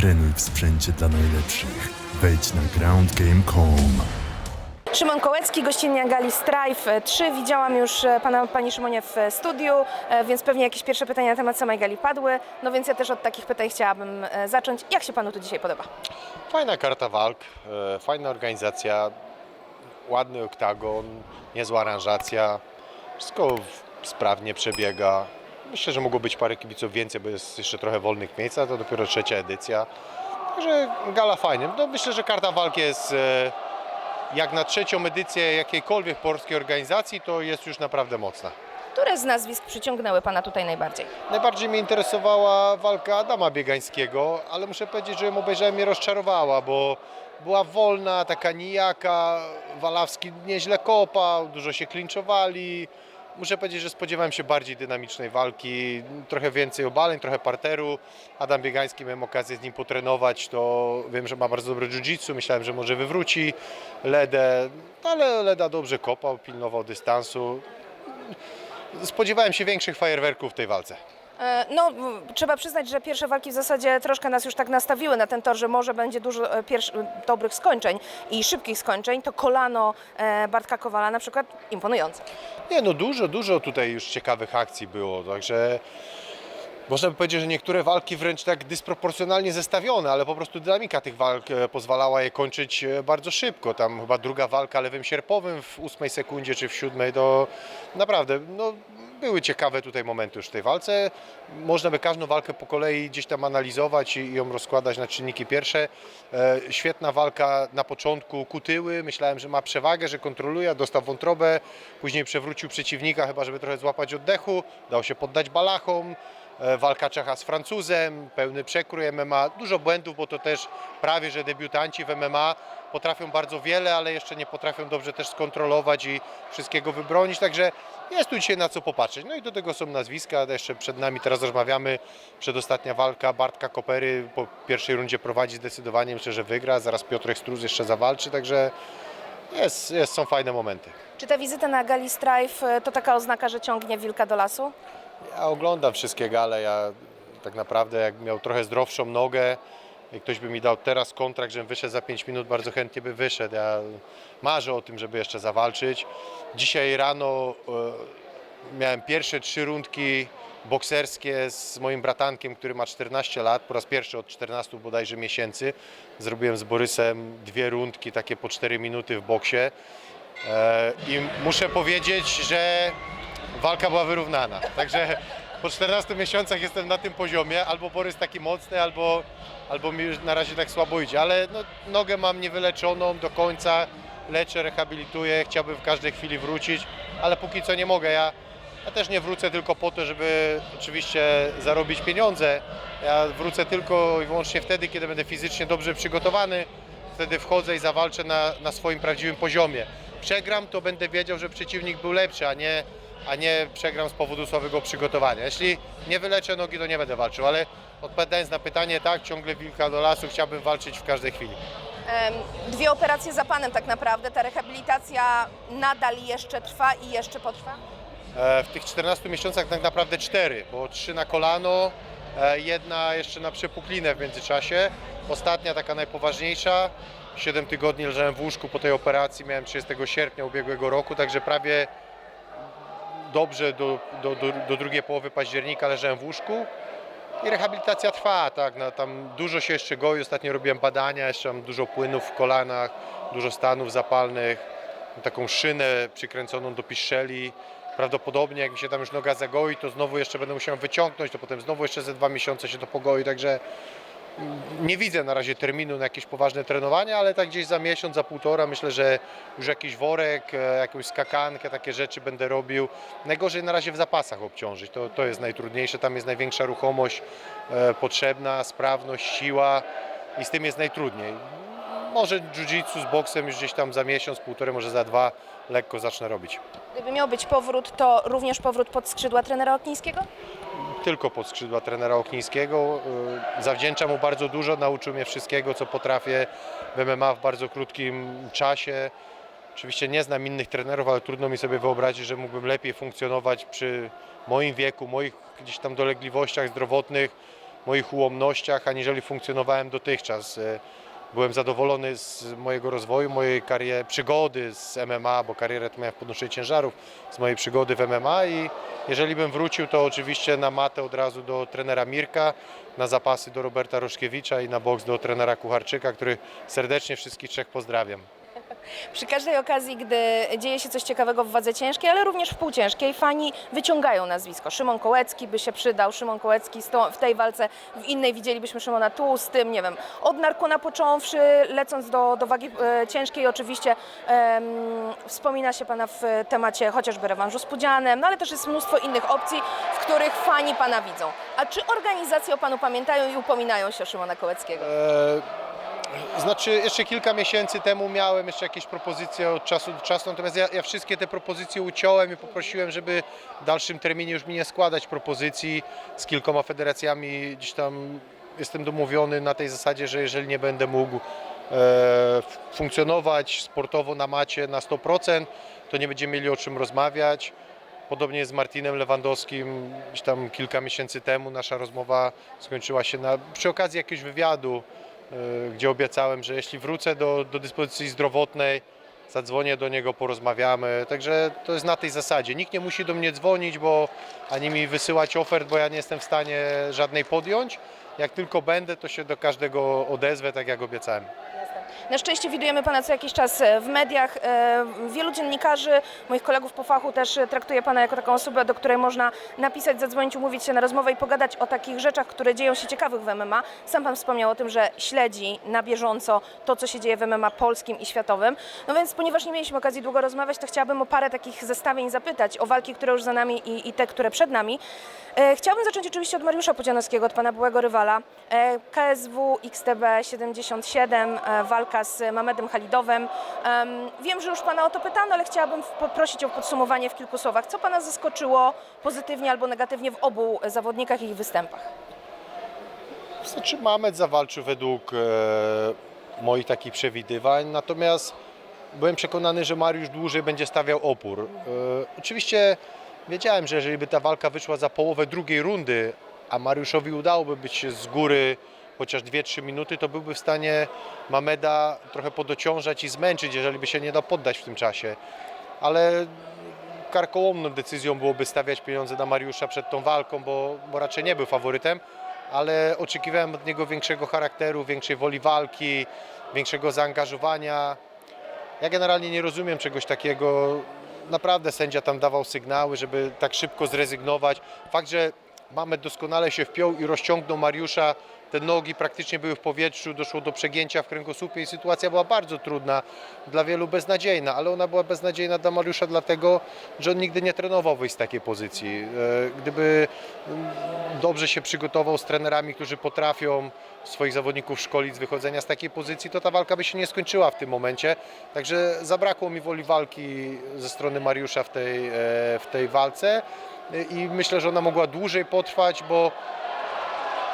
Trenuj w sprzęcie dla najlepszych. Wejdź na groundgame.com. Szymon Kołecki, gościnia gali Strife 3. Widziałam już e, pana, pani Szymonie w studiu, e, więc pewnie jakieś pierwsze pytania na temat samej gali padły. No więc ja też od takich pytań chciałabym e, zacząć. Jak się panu tu dzisiaj podoba? Fajna karta walk, fajna organizacja, ładny oktagon, niezła aranżacja, wszystko sprawnie przebiega. Myślę, że mogło być parę kibiców więcej, bo jest jeszcze trochę wolnych miejsc, a to dopiero trzecia edycja. Także gala fajna. No, myślę, że karta walki jest e, jak na trzecią edycję jakiejkolwiek polskiej organizacji, to jest już naprawdę mocna. Które z nazwisk przyciągnęły pana tutaj najbardziej? Najbardziej mnie interesowała walka Adama Biegańskiego, ale muszę powiedzieć, że ją obejrzałem mnie rozczarowała, bo była wolna, taka nijaka, Walawski nieźle kopał, dużo się klinczowali. Muszę powiedzieć, że spodziewałem się bardziej dynamicznej walki, trochę więcej obaleń, trochę parteru. Adam Biegański, miałem okazję z nim potrenować, to wiem, że ma bardzo dobre jiu-jitsu, myślałem, że może wywróci Ledę, ale Leda dobrze kopał, pilnował dystansu. Spodziewałem się większych fajerwerków w tej walce. E, No, trzeba przyznać, że pierwsze walki w zasadzie troszkę nas już tak nastawiły na ten tor, że może będzie dużo e, dobrych skończeń i szybkich skończeń. To kolano e, Bartka Kowala na przykład imponujące. Nie, no dużo, dużo tutaj już ciekawych akcji było, także można by powiedzieć, że niektóre walki wręcz tak dysproporcjonalnie zestawione, ale po prostu dynamika tych walk e, pozwalała je kończyć e, bardzo szybko. Tam chyba druga walka lewym sierpowym w ósmej sekundzie czy w siódmej, to naprawdę no, były ciekawe tutaj momenty już w tej walce. Można by każdą walkę po kolei gdzieś tam analizować i ją rozkładać na czynniki pierwsze. E, Świetna walka na początku Kutyły, myślałem, że ma przewagę, że kontroluje, dostał wątrobę, później przewrócił przeciwnika, chyba żeby trochę złapać oddechu, dał się poddać balachom. E, Walka Czecha z Francuzem, pełny przekrój MMA, dużo błędów, bo to też prawie że debiutanci w MMA potrafią bardzo wiele, ale jeszcze nie potrafią dobrze też skontrolować i wszystkiego wybronić, także jest tu dzisiaj na co popatrzeć. No i do tego są nazwiska, jeszcze przed nami teraz rozmawiamy, przedostatnia walka Bartka Kopery po pierwszej rundzie prowadzi zdecydowanie, myślę, że wygra, zaraz Piotrek Struz jeszcze zawalczy, także jest, jest, są fajne momenty. Czy ta wizyta na gali Strife e, to taka oznaka, że ciągnie wilka do lasu? Ja oglądam wszystkie gale, ja tak naprawdę jak miał trochę zdrowszą nogę i ktoś by mi dał teraz kontrakt, żebym wyszedł za 5 minut, bardzo chętnie by wyszedł. Ja marzę o tym, żeby jeszcze zawalczyć. Dzisiaj rano e, miałem pierwsze trzy rundki bokserskie z moim bratankiem, który ma 14 lat, po raz pierwszy od 14 bodajże miesięcy. Zrobiłem z Borysem dwie rundki, takie po 4 minuty w boksie. E, I muszę powiedzieć, że walka była wyrównana. Także po 14 miesiącach jestem na tym poziomie. Albo Borys taki mocny, albo, albo mi na razie tak słabo idzie. Ale no, nogę mam niewyleczoną do końca. Leczę, rehabilituję. Chciałbym w każdej chwili wrócić, ale póki co nie mogę. Ja, ja też nie wrócę tylko po to, żeby oczywiście zarobić pieniądze. Ja wrócę tylko i wyłącznie wtedy, kiedy będę fizycznie dobrze przygotowany. Wtedy wchodzę i zawalczę na, na swoim prawdziwym poziomie. Przegram, to będę wiedział, że przeciwnik był lepszy, a nie, a nie przegram z powodu słabego przygotowania. Jeśli nie wyleczę nogi, to nie będę walczył, ale odpowiadając na pytanie, tak, ciągle wilka do lasu, chciałbym walczyć w każdej chwili. Dwie operacje za panem tak naprawdę. Ta rehabilitacja nadal jeszcze trwa i jeszcze potrwa? E, W tych 14 miesiącach tak naprawdę cztery, bo trzy na kolano, e, jedna jeszcze na przepuklinę w międzyczasie, ostatnia taka najpoważniejsza. 7 tygodni leżałem w łóżku po tej operacji, miałem 30 sierpnia ubiegłego roku, także prawie dobrze do, do, do, do drugiej połowy października leżałem w łóżku. I rehabilitacja trwa, tak, no, tam dużo się jeszcze goi, ostatnio robiłem badania, jeszcze mam dużo płynów w kolanach, dużo stanów zapalnych, taką szynę przykręconą do piszczeli. Prawdopodobnie jak mi się tam już noga zagoi, to znowu jeszcze będę musiał wyciągnąć, to potem znowu jeszcze ze dwa miesiące się to pogoi, także nie widzę na razie terminu na jakieś poważne trenowanie, ale tak gdzieś za miesiąc, za półtora myślę, że już jakiś worek, e, jakąś skakankę, takie rzeczy będę robił. Najgorzej na razie w zapasach obciążyć, to, to jest najtrudniejsze, tam jest największa ruchomość e, potrzebna, sprawność, siła i z tym jest najtrudniej. Może jiu-jitsu z boksem już gdzieś tam za miesiąc, półtorej, może za dwa lekko zacznę robić. Gdyby miał być powrót, to również powrót pod skrzydła trenera Otnińskiego? Tylko pod skrzydła trenera Oknińskiego. Y, Zawdzięczam mu bardzo dużo, nauczył mnie wszystkiego, co potrafię w MMA w bardzo krótkim czasie. Oczywiście nie znam innych trenerów, ale trudno mi sobie wyobrazić, że mógłbym lepiej funkcjonować przy moim wieku, moich gdzieś tam dolegliwościach zdrowotnych moich ułomnościach, aniżeli funkcjonowałem dotychczas. Byłem zadowolony z mojego rozwoju, mojej kariery, przygody z MMA, bo karierę to miałem w podnoszeniu ciężarów, z mojej przygody w MMA i jeżeli bym wrócił, to oczywiście na matę od razu do trenera Mirka, na zapasy do Roberta Roszkiewicza i na boks do trenera Kucharczyka, których serdecznie wszystkich trzech pozdrawiam. Przy każdej okazji, gdy dzieje się coś ciekawego w wadze ciężkiej, ale również w półciężkiej, fani wyciągają nazwisko. Szymon Kołecki by się przydał, Szymon Kołecki w tej walce, w innej widzielibyśmy Szymona tu, z tym, nie wiem, od Narkuna począwszy, lecąc do, do wagi e, ciężkiej oczywiście em, wspomina się Pana w temacie chociażby rewanżu z Pudzianem, no ale też jest mnóstwo innych opcji, w których fani Pana widzą. A czy organizacje o Panu pamiętają i upominają się o Szymona Kołeckiego? E, Znaczy, jeszcze kilka miesięcy temu miałem jeszcze jakieś propozycje od czasu do czasu, natomiast ja, ja wszystkie te propozycje uciąłem i poprosiłem, żeby w dalszym terminie już mi nie składać propozycji z kilkoma federacjami. Gdzieś tam jestem domówiony na tej zasadzie, że jeżeli nie będę mógł e, funkcjonować sportowo na macie na 100%, to nie będziemy mieli o czym rozmawiać. Podobnie z Martinem Lewandowskim. Gdzieś tam kilka miesięcy temu nasza rozmowa skończyła się na, przy okazji jakiegoś wywiadu, gdzie obiecałem, że jeśli wrócę do, do dyspozycji zdrowotnej, zadzwonię do niego, porozmawiamy. Także to jest na tej zasadzie. Nikt nie musi do mnie dzwonić, bo ani mi wysyłać ofert, bo ja nie jestem w stanie żadnej podjąć. Jak tylko będę, to się do każdego odezwę, tak jak obiecałem. Na szczęście widujemy Pana co jakiś czas e, w mediach. E, Wielu dziennikarzy, moich kolegów po fachu też e, traktuje Pana jako taką osobę, do której można napisać, zadzwonić, umówić się na rozmowę i pogadać o takich rzeczach, które dzieją się ciekawych w MMA. Sam Pan wspomniał o tym, że śledzi na bieżąco to, co się dzieje w MMA polskim i światowym. No więc ponieważ nie mieliśmy okazji długo rozmawiać, to chciałabym o parę takich zestawień zapytać, o walki, które już za nami i, i te, które przed nami. Chciałabym zacząć oczywiście od Mariusza Pudzianowskiego, od Pana byłego rywala. KSW XTB 77, e, walka z Mamedem Halidowem. Em, Wiem, że już Pana o to pytano, ale chciałabym poprosić o podsumowanie w kilku słowach. Co Pana zaskoczyło pozytywnie albo negatywnie w obu zawodnikach i ich występach? Znaczy Mamet zawalczył według e, moich takich przewidywań, natomiast byłem przekonany, że Mariusz dłużej będzie stawiał opór. E, oczywiście wiedziałem, że jeżeli by ta walka wyszła za połowę drugiej rundy, a Mariuszowi udałoby być z góry chociaż 2-3 minuty, to byłby w stanie Mameda trochę podociążać i zmęczyć, jeżeli by się nie dał poddać w tym czasie. Ale karkołomną decyzją byłoby stawiać pieniądze na Mariusza przed tą walką, bo, bo raczej nie był faworytem, ale oczekiwałem od niego większego charakteru, większej woli walki, większego zaangażowania. Ja generalnie nie rozumiem czegoś takiego. Naprawdę sędzia tam dawał sygnały, żeby tak szybko zrezygnować. Fakt, że Mamet doskonale się wpiął i rozciągnął Mariusza, te nogi praktycznie były w powietrzu, doszło do przegięcia w kręgosłupie i sytuacja była bardzo trudna, dla wielu beznadziejna, ale ona była beznadziejna dla Mariusza dlatego, że on nigdy nie trenował wyjść z takiej pozycji. E, Gdyby mm, dobrze się przygotował z trenerami, którzy potrafią swoich zawodników szkolić z wychodzenia z takiej pozycji, to ta walka by się nie skończyła w tym momencie. Także zabrakło mi woli walki ze strony Mariusza w tej, e, w tej walce E, i myślę, że ona mogła dłużej potrwać, bo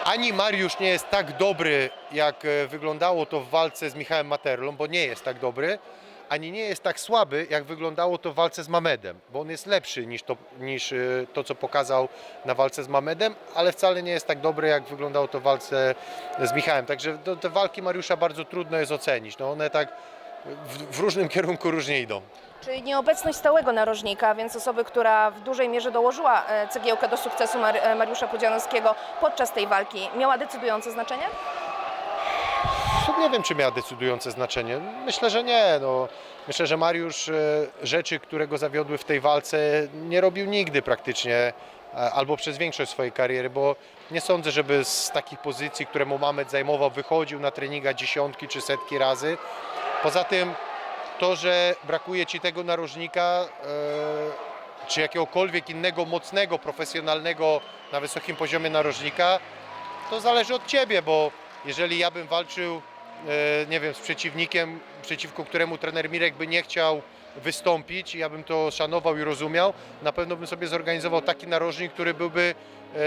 ani Mariusz nie jest tak dobry, jak e, wyglądało to w walce z Michałem Materlą, bo nie jest tak dobry, ani nie jest tak słaby, jak wyglądało to w walce z Mamedem, bo on jest lepszy niż to, niż e, to co pokazał na walce z Mamedem, ale wcale nie jest tak dobry, jak wyglądało to w walce z Michałem. Także te walki Mariusza bardzo trudno jest ocenić. No one tak w, w różnym kierunku różnie idą. Czyli nieobecność stałego narożnika, więc osoby, która w dużej mierze dołożyła e, cegiełkę do sukcesu Mar- e, Mariusza Pudzianowskiego podczas tej walki, miała decydujące znaczenie? Nie wiem, czy miała decydujące znaczenie. Myślę, że nie. No, myślę, że Mariusz e, rzeczy, które go zawiodły w tej walce, nie robił nigdy praktycznie, e, albo przez większość swojej kariery, bo nie sądzę, żeby z takich pozycji, które mu Mamet zajmował, wychodził na treninga dziesiątki czy setki razy. Poza tym to, że brakuje ci tego narożnika, e, czy jakiegokolwiek innego mocnego, profesjonalnego na wysokim poziomie narożnika, to zależy od ciebie, bo jeżeli ja bym walczył, e, nie wiem, z przeciwnikiem, przeciwko któremu trener Mirek by nie chciał wystąpić, ja bym to szanował i rozumiał, na pewno bym sobie zorganizował taki narożnik, który byłby, e,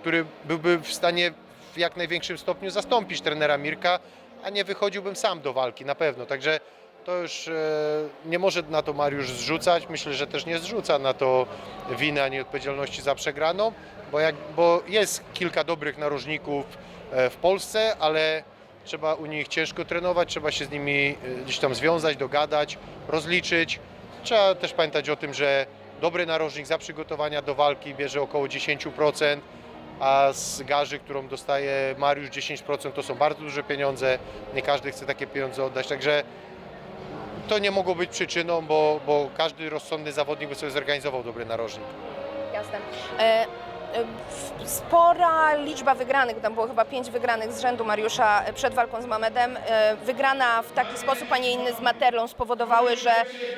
który byłby w stanie w jak największym stopniu zastąpić trenera Mirka, a nie wychodziłbym sam do walki, na pewno. Także to już e, nie może na to Mariusz zrzucać. Myślę, że też nie zrzuca na to winy ani odpowiedzialności za przegraną, bo, jak, bo jest kilka dobrych narożników e, w Polsce, ale trzeba u nich ciężko trenować, trzeba się z nimi e, gdzieś tam związać, dogadać, rozliczyć. Trzeba też pamiętać o tym, że dobry narożnik za przygotowania do walki bierze około 10%, a z garzy, którą dostaje Mariusz 10% to są bardzo duże pieniądze. Nie każdy chce takie pieniądze oddać, także to nie mogło być przyczyną, bo, bo każdy rozsądny zawodnik by sobie zorganizował dobry narożnik. Jasne. E, Spora liczba wygranych, tam było chyba pięć wygranych z rzędu Mariusza przed walką z Mamedem. E, Wygrana w taki sposób, a nie inny z Materlą spowodowały, że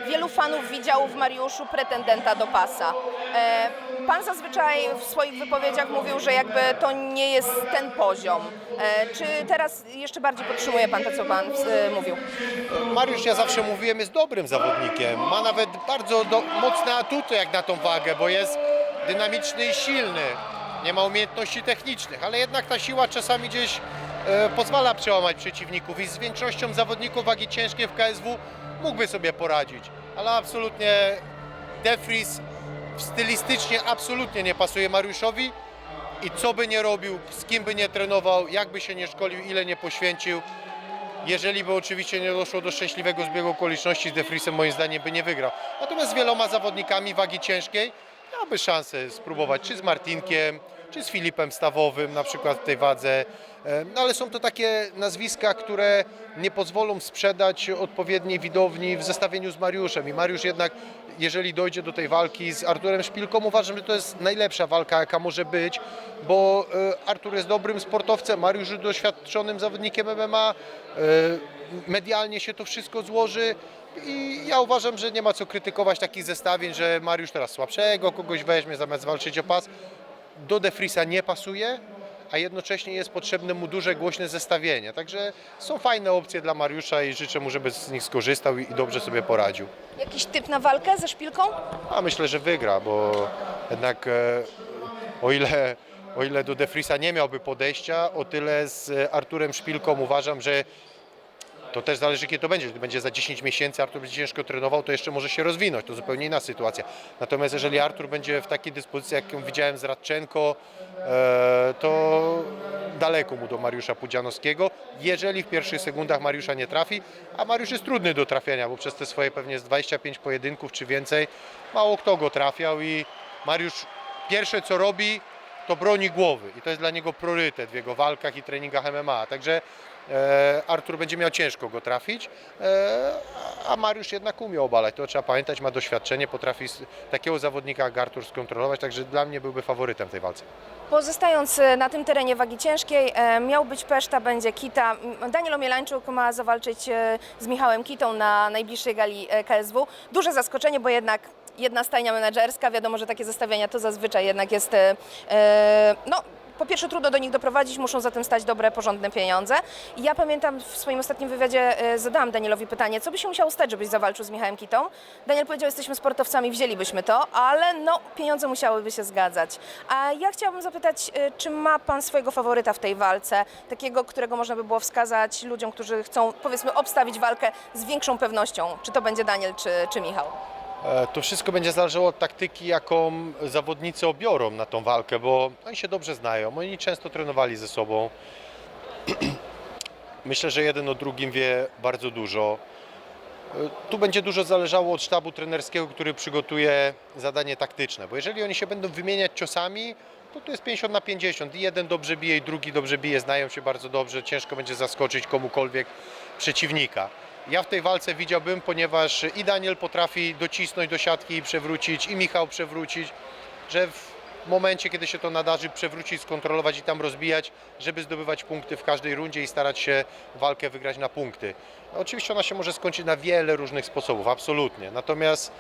wielu fanów widziało w Mariuszu pretendenta do pasa. Pan zazwyczaj w swoich wypowiedziach mówił, że jakby to nie jest ten poziom. Czy teraz jeszcze bardziej podtrzymuje Pan to, co Pan mówił? Mariusz, ja zawsze mówiłem, jest dobrym zawodnikiem. Ma nawet bardzo do, mocne atuty jak na tą wagę, bo jest dynamiczny i silny. Nie ma umiejętności technicznych, ale jednak ta siła czasami gdzieś e, pozwala przełamać przeciwników i z większością zawodników wagi ciężkiej w KSW mógłby sobie poradzić. Ale absolutnie Defris stylistycznie absolutnie nie pasuje Mariuszowi i co by nie robił, z kim by nie trenował, jak by się nie szkolił, ile nie poświęcił, jeżeli by oczywiście nie doszło do szczęśliwego zbiegu okoliczności z Defrisem, moim zdaniem by nie wygrał. Natomiast z wieloma zawodnikami wagi ciężkiej miałby szansę spróbować, czy z Martinkiem, czy z Filipem Stawowym, na przykład w tej wadze. E, No ale są to takie nazwiska, które nie pozwolą sprzedać odpowiedniej widowni w zestawieniu z Mariuszem. I Mariusz jednak, jeżeli dojdzie do tej walki z Arturem Szpilką, uważam, że to jest najlepsza walka, jaka może być, bo e, Artur jest dobrym sportowcem, Mariusz jest doświadczonym zawodnikiem MMA, e, medialnie się to wszystko złoży i ja uważam, że nie ma co krytykować takich zestawień, że Mariusz teraz słabszego kogoś weźmie zamiast walczyć o pas. Do Defrisa nie pasuje, a jednocześnie jest potrzebne mu duże, głośne zestawienie. Także są fajne opcje dla Mariusza i życzę mu, żeby z nich skorzystał i dobrze sobie poradził. Jakiś typ na walkę ze Szpilką? A myślę, że wygra, bo jednak e, o ile, o ile do Defrisa nie miałby podejścia, o tyle z Arturem Szpilką uważam, że to też zależy, kiedy to będzie. Gdy będzie za 10 miesięcy, Artur będzie ciężko trenował, to jeszcze może się rozwinąć. To zupełnie inna sytuacja. Natomiast jeżeli Artur będzie w takiej dyspozycji, jaką widziałem z Radczenko, e, to daleko mu do Mariusza Pudzianowskiego. Jeżeli w pierwszych sekundach Mariusza nie trafi, a Mariusz jest trudny do trafienia, bo przez te swoje pewnie z 25 pojedynków czy więcej, mało kto go trafiał i Mariusz pierwsze co robi, to broni głowy i to jest dla niego priorytet w jego walkach i treningach MMA. Także e, Artur będzie miał ciężko go trafić, e, a Mariusz jednak umie obalać. To trzeba pamiętać, ma doświadczenie, potrafi s- takiego zawodnika jak Artur skontrolować, także dla mnie byłby faworytem w tej walce. Pozostając e, na tym terenie wagi ciężkiej, e, miał być Peszta, będzie Kita. Daniel Omielańczuk ma zawalczyć e, z Michałem Kitą na najbliższej gali KSW. Duże zaskoczenie, bo jednak jedna stajnia menedżerska, wiadomo, że takie zestawienia to zazwyczaj jednak jest, e, e, no po pierwsze trudno do nich doprowadzić, muszą za tym stać dobre, porządne pieniądze. I ja pamiętam w swoim ostatnim wywiadzie e, zadałam Danielowi pytanie, co by się musiało stać, żebyś zawalczył z Michałem Kitą. Daniel powiedział, jesteśmy sportowcami, wzięlibyśmy to, ale no pieniądze musiałyby się zgadzać. A ja chciałabym zapytać, czy ma Pan swojego faworyta w tej walce, takiego, którego można by było wskazać ludziom, którzy chcą powiedzmy obstawić walkę z większą pewnością, czy to będzie Daniel, czy, czy Michał? E, To wszystko będzie zależało od taktyki, jaką zawodnicy obiorą na tą walkę, bo oni się dobrze znają, oni często trenowali ze sobą. Myślę, że jeden o drugim wie bardzo dużo. E, Tu będzie dużo zależało od sztabu trenerskiego, który przygotuje zadanie taktyczne, bo jeżeli oni się będą wymieniać ciosami, to tu jest 50 na 50 i jeden dobrze bije i drugi dobrze bije, znają się bardzo dobrze, ciężko będzie zaskoczyć komukolwiek przeciwnika. Ja w tej walce widziałbym, ponieważ i Daniel potrafi docisnąć do siatki i przewrócić, i Michał przewrócić, że w momencie, kiedy się to nadarzy, przewrócić, skontrolować i tam rozbijać, żeby zdobywać punkty w każdej rundzie i starać się walkę wygrać na punkty. Oczywiście ona się może skończyć na wiele różnych sposobów, absolutnie. Natomiast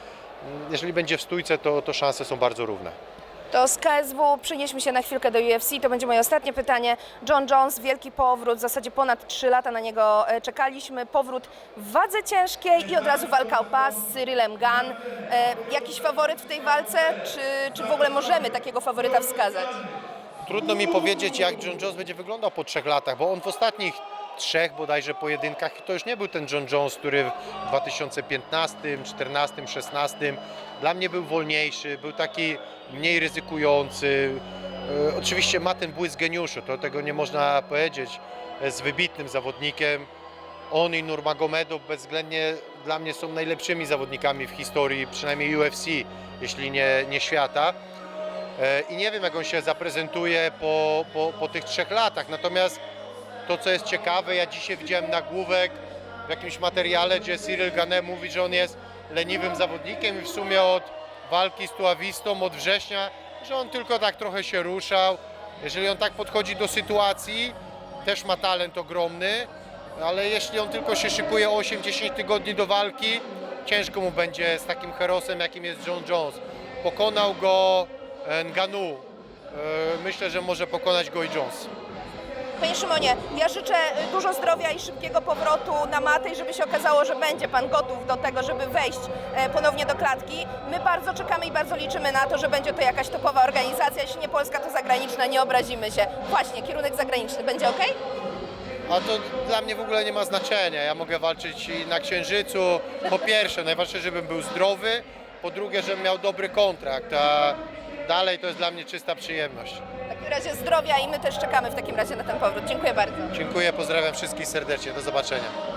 mm, jeżeli będzie w stójce, to, to szanse są bardzo równe. To z KSW przenieśmy się na chwilkę do UFC. To będzie moje ostatnie pytanie. John Jones, wielki powrót, w zasadzie ponad 3 lata na niego e, czekaliśmy. Powrót w wadze ciężkiej i od razu walka o pas z Cyrillem Gunn. E, jakiś faworyt w tej walce, czy, czy w ogóle możemy takiego faworyta wskazać? Trudno mi powiedzieć, jak John Jones będzie wyglądał po trzech latach, bo on w ostatnich trzech bodajże pojedynkach i to już nie był ten John Jones, który w 2015, 2014, 2016 dla mnie był wolniejszy, był taki mniej ryzykujący. E, Oczywiście ma ten błysk geniuszu, to tego nie można powiedzieć. Jest wybitnym zawodnikiem. On i Nurmagomedov bezwzględnie dla mnie są najlepszymi zawodnikami w historii, przynajmniej UFC, jeśli nie, nie świata. E, I nie wiem, jak on się zaprezentuje po, po, po tych trzech latach. Natomiast to, co jest ciekawe, ja dzisiaj widziałem nagłówek w jakimś materiale, gdzie Cyril Gane mówi, że on jest leniwym zawodnikiem i w sumie od walki z Tuawistą od września, że on tylko tak trochę się ruszał. Jeżeli on tak podchodzi do sytuacji, też ma talent ogromny, ale jeśli on tylko się szykuje 8-10 tygodni do walki, ciężko mu będzie z takim herosem, jakim jest John Jones. Pokonał go e, Nganu. E, Myślę, że może pokonać go i Jones. Panie Szymonie, ja życzę y, dużo zdrowia i szybkiego powrotu na matę i żeby się okazało, że będzie Pan gotów do tego, żeby wejść e, ponownie do klatki. My bardzo czekamy i bardzo liczymy na to, że będzie to jakaś topowa organizacja. Jeśli nie Polska, to zagraniczna, nie obrazimy się. Właśnie, kierunek zagraniczny będzie ok? A to dla mnie w ogóle nie ma znaczenia. Ja mogę walczyć i na Księżycu. Po pierwsze, najważniejsze, żebym był zdrowy. Po drugie, żebym miał dobry kontrakt. A dalej to jest dla mnie czysta przyjemność. Takim razie zdrowia i my też czekamy w takim razie na ten powrót. Dziękuję bardzo. Dziękuję, pozdrawiam wszystkich serdecznie. Do zobaczenia.